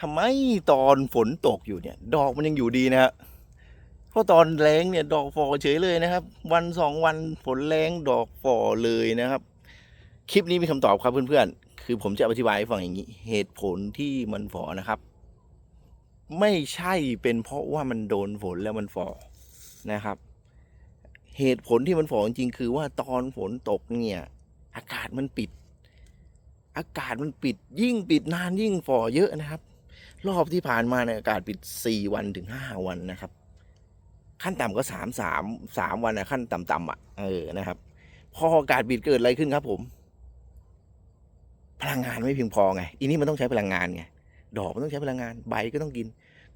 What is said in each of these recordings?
ทำไมตอนฝนตกอยู่เนี่ย ดอกมันยังอยู่ดีนะฮะเพราะตอนแรงเนี่ยดอกฝ่อเฉยเลยนะครับ วันสองวันฝนแรงดอกฝ่อเลยนะครับ คลิปนี้มีคำตอบครับเพื่อนๆ คือผมจะอธิบายให้ฟังอย่างนี้ เหตุผลที่มันฝ่อนะครับ ไม่ใช่เป็นเพราะว่ามันโดนฝนแล้วมันฝ่อนะครับ เหตุผลที่มันฝ่อจริงๆคือว่าตอนฝนตกเนี่ย อากาศมันปิด อากาศมันปิดยิ่งปิดนานยิ่งฝ่อเยอะนะครับ รอบที่ผ่านมาเนี่ยอากาศปิดสี่วันถึงห้าวันนะครับ ขั้นต่ำก็สามสามสามวันนะขั้นต่ำๆอะเออนะครับ พออากาศปิดเกิดอะไรขึ้นครับผม พลังงานไม่เพียงพอไงอีนี่มันต้องใช้พลังงานไงดอกมันต้องใช้พลังงานใบก็ต้องกิน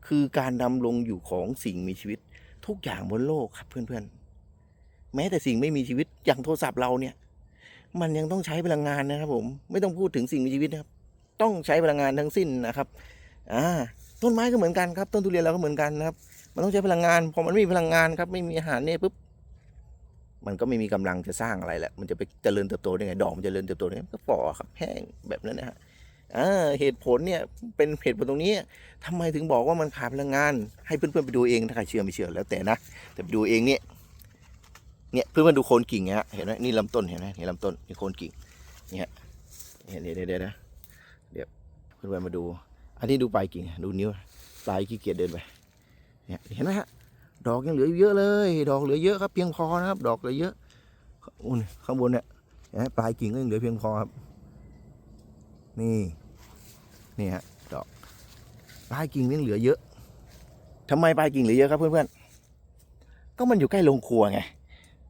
คือการดำรงอยู่ของสิ่งมีชีวิต ทุกอย่างบนโลกครับเพื่อนๆ แม้แต่สิ่งไม่มีชีวิตอย่างโทรศัพท์เราเนี่ย มันยังต้องใช้พลังงานนะครับผมไม่ต้องพูดถึงสิ่งมีชีวิตนะครับ ต้องใช้พลังงานทั้งสิ้นนะครับ อ่าต้นไม้ก็เหมือนกันครับ ต้นทุเรียนเราก็เหมือนกันนะครับ มันต้องใช้พลังงานพอมันไม่มีพลังงานครับ ไม่มีอาหารเนี่ยปุ๊บมันก็ไม่มีกำลังจะสร้างอะไรแหละมันจะไปเจริญเติบโตได้ไงดอกมันจะเจริญเติบโตได้ก็ฝ่อครับแห้งแบบนั้นนะฮะอ่าเหตุผลเนี่ยเป็นเหตุผลตรงนี้ทำไมถึงบอกว่ามันขาดพลังงาน ให้เพื่อนๆไปดูเองถ้าใครเชื่อไม่เชื่อแล้วแต่นะแต่ไปดูเองเนี่ยเนี่ยเพื่อนๆดูโคนกิ่งนะฮะเห็นไหมนี่ลำต้นเห็นไหมนี่ลำต้นนี่โคนกิ่งเนี่ยเดี๋ยวเดี๋ยวเดี๋ยวนะเดี๋ยวเพื่อนๆมาดู อันนี้ดูปลายกิ่งดูนิ้วปลายขี้เกียจเดินไปเนี่ยเห็นไหมฮะดอกยังเหลือเยอะเลย ดอกเหลือเยอะครับเพียงพอนะครับ ดอกเหลือเยอะอุ่นข้างบนเนี่ยนไหมปลายกิ่งก็ยังเหลือเพียงพอครับ นี่นี่ฮะดอกปลายกิ่งยังเหลือเยอะทำไมปลายกิ่งเหลือเยอะครับเพื่อนๆก็มันอยู่ใกล้โรงครัวไง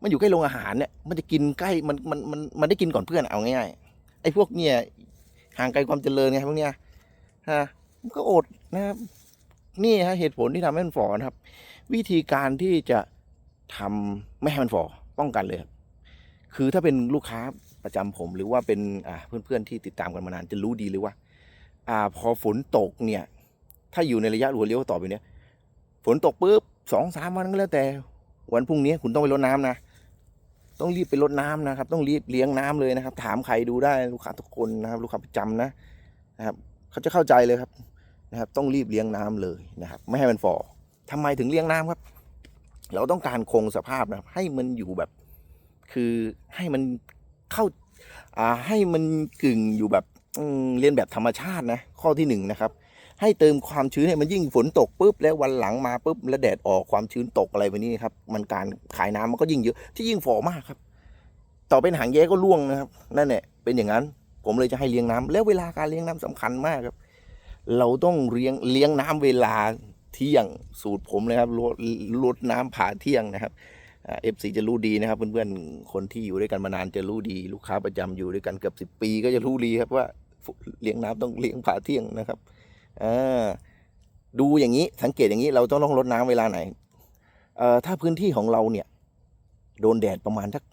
มันอยู่ใกล้โรงอาหารเนี่ยมันจะกินใกล้มันมันมันมันได้กินก่อนเพื่อนเอาง่ายๆไอ้พวกเนี่ยห่างไกลความเจริญไงพวกเนี้ย ฮะมันก็อดนะครับนี่ฮะเหตุผลที่ทำให้มันฝ่อนะครับ วิธีการที่จะทำไม่ให้มันฝ่อป้องกันเลยครับคือถ้าเป็นลูกค้าประจำผมหรือว่าเป็นอ่าเพื่อนๆที่ติดตามกันมานานจะรู้ดีเลยว่า อ่า พอฝนตกเนี่ย ถ้าอยู่ในระยะรัวเลี้ยวต่อไปเนี้ยฝนตกปุ๊บสองสามวันก็แล้วแต่ วันพรุ่งนี้คุณต้องไปรดน้ำนะต้องรีบไปรดน้ำนะครับ ต้องรีบเลี้ยงน้ำเลยนะครับ ถามใครดูได้ลูกค้าทุกคนนะครับ ลูกค้าประจำนะนะครับ เขาจะเข้าใจเลยครับนะครับ ต้องรีบเลี้ยงน้ำเลยนะครับ ไม่ให้มันฝ่อทำไมถึงเลี้ยงน้ำครับ เราต้องการคงสภาพนะครับ ให้มันอยู่แบบ คือให้มันเข้าอ่าให้มันกึ่งอยู่แบบเรียนแบบธรรมชาตินะ ข้อที่หนึ่งนะครับ ให้เติมความชื้นให้มันยิ่งฝนตกปุ๊บแล้ววันหลังมาปุ๊บแล้วแดดออกความชื้นตกอะไรแบบนี้ครับ มันการขายน้ำมันก็ยิ่งเยอะที่ยิ่งฝ่อมากครับ ต่อเป็นหางแย้ก็ร่วงนะครับ นั่นแหละเป็นอย่างนั้น ผมเลยจะให้เลี้ยงน้ำแล้วเวลาการเลี้ยงน้ำสำคัญมากครับ เราต้องเลี้ยงเลี้ยงน้ำเวลาเที่ยงสูตรผมเลยครับลดลดน้ำผ่าเที่ยงนะครับเอฟซีจะรู้ดีนะครับ เพื่อนๆคนที่อยู่ด้วยกันมานานจะรู้ดีลูกค้าประจำอยู่ด้วยกันเกือบสิบปี ก็จะรู้ดีครับว่าเลี้ยงน้ำต้องเลี้ยงผ่าเที่ยงนะครับดูอย่างนี้สังเกตอย่างนี้เราต้องต้องลดน้ำเวลาไหนเอถ้าพื้นที่ของเราเนี่ย โดนแดดประมาณสัก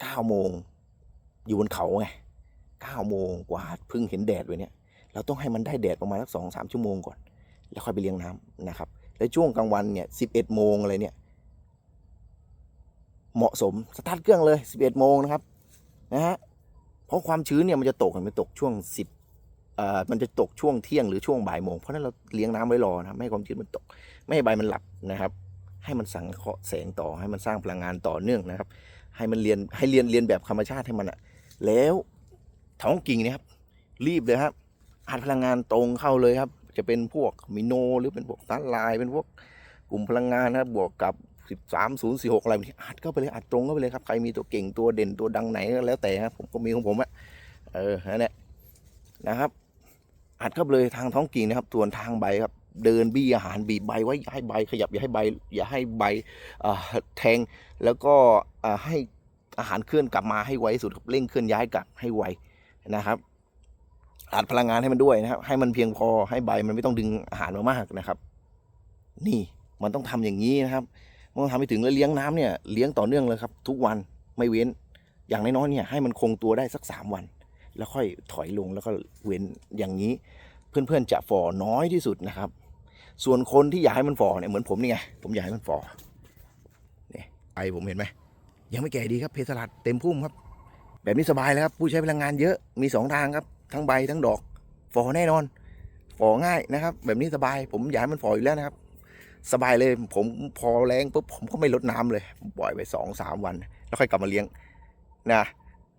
เก้าโมงอยู่บนเขาไง เก้าโมงกว่าเพิ่งเห็นแดดเลยเนี่ยเราต้องให้มันได้แดดประมาณสักสองสามชั่วโมงก่อน แล้วค่อยไปเลี้ยงน้ำนะครับ แล้วช่วงกลางวันเนี่ยสิบเอ็ดโมงอะไรเนี่ย เหมาะสมสตาร์ทเครื่องเลยสิบเอ็ดโมงนะครับนะฮะเพราะความชื้นเนี่ยมันจะตกมันตกช่วงสิบเอ่อมันจะตกช่วงเที่ยงหรือช่วงบ่ายโมงเพราะนั้นเราเลี้ยงน้ำไว้รอนะครับไม่ให้ความชื้นมันตก ไม่ให้ใบมันหลับนะครับ ให้มันสังเคราะห์แสงต่อให้มันสร้างพลังงานต่อเนื่องนะครับ ให้มันเรียนให้เรียนเรียนแบบธรรมชาติให้มันอะแล้ว ท้องกิ่งเนะครับ รีบเลยครับอัดพลังงานตรงเข้าเลยครับ จะเป็นพวกมิโนหรือเป็นพวกตันไลน์เป็นพวกกลุ่มพลังงานนะครับบวกกับ 13046อะไรแบบนี้อัดเข้าไปเลยอัดตรงเข้าไปเลยครับใครมีตัวเก่งตัวเด่นตัวดังไหนก็แล้วแต่ครับผมก็มีของผมอะเออนั่นแหละนะครับ อัดเข้าไปเลยทางท้องกิ่งนะครับ ส่วนทางใบครับ เดินบี้อาหารบีบใบไว้อย่าให้ใบ ขยับอย่าให้ใบ อย่าให้ใบแทงแล้วก็ให้อาหารเคลื่อนกลับมาให้ไวที่สุดเร่งเคลื่อนย้ายกลับให้ไว นะครับ อัดพลังงานให้มันด้วยนะครับ ให้มันเพียงพอให้ใบมันไม่ต้องดึงอาหารมามากนะครับ นี่มันต้องทำอย่างนี้นะครับมันต้องทำให้ถึงแล้วเลี้ยงน้ำเนี่ยเลี้ยงต่อเนื่องเลยครับ ทุกวันไม่เว้น อย่างน้อยๆเนี่ยให้มันคงตัวได้สักสามวัน แล้วค่อยถอยลงแล้วก็เว้นอย่างนี้ เพื่อนๆจะฝ่อน้อยที่สุดนะครับ ส่วนคนที่อยากให้มันฝ่อเนี่ยเหมือนผมนี่ไงผมอยากให้มันฝ่อเนี่ยไอผมเห็นไหมยังไม่แก่ดีครับเพสลัดเต็มพุ่มครับ แบบนี้สบายแล้วครับผู้ใช้พลังงานเยอะมีสองทางครับ ทั้งใบทั้งดอกฟอแน่นอนฝ่อง่ายนะครับ แบบนี้สบายผมอยากให้มันฝ่ออยู่แล้วนะครับ สบายเลยผมพอแรงปุ๊บผมก็ไม่ลดน้ำเลยปล่อยไปสองสามวัน แล้วค่อยกลับมาเลี้ยงนะ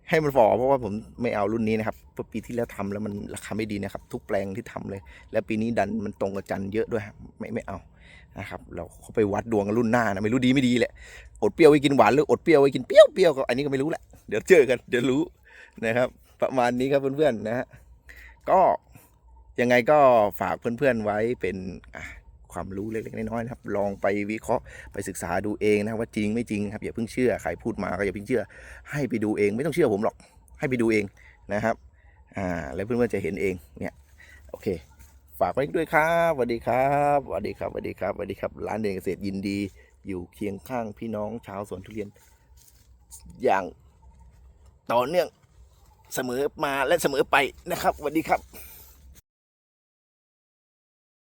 ให้มันฝ่อเพราะว่าผมไม่เอารุ่นนี้นะครับเพราะปีที่แล้วทำแล้วมันราคาไม่ดีนะครับ ทุกแปลงที่ทำเลย แล้วปีนี้ดันมันตรงกับจันเยอะด้วยไม่ไม่เอานะครับ เราเขาไปวัดดวงกันรุ่นหน้านะไม่รู้ดีไม่ดีแหละอดเปรี้ยวไว้กินหวานหรืออดเปรี้ยวไว้กินเปรี้ยวเปรี้ยวก็อันนี้ก็ไม่รู้แหละ เดี๋ยวเจอกัน เดี๋ยวรู้นะครับ ประมาณนี้ครับเพื่อนๆนะฮะก็ยังไงก็ฝากเพื่อนๆไว้เป็นความรู้เล็กๆน้อยๆนะครับ ลองไปวิเคราะห์ไปศึกษาดูเองนะว่าจริงไม่จริงครับอย่าเพิ่งเชื่อใครพูดมาก็อย่าเพิ่งเชื่อ ให้ไปดูเองไม่ต้องเชื่อผมหรอก ให้ไปดูเองนะครับอ่าแล้วเพื่อนๆจะเห็นเองเนี่ยโอเค ฝากไว้ด้วยครับสวัสดีครับสวัสดีครับสวัสดีครับสวัสดีครับร้านเดนเกษตรยินดี อยู่เคียงข้างพี่น้องชาวสวนทุเรียนอย่าง ต่อเนื่องเสมอมาและเสมอไปนะครับสวัสดีครับ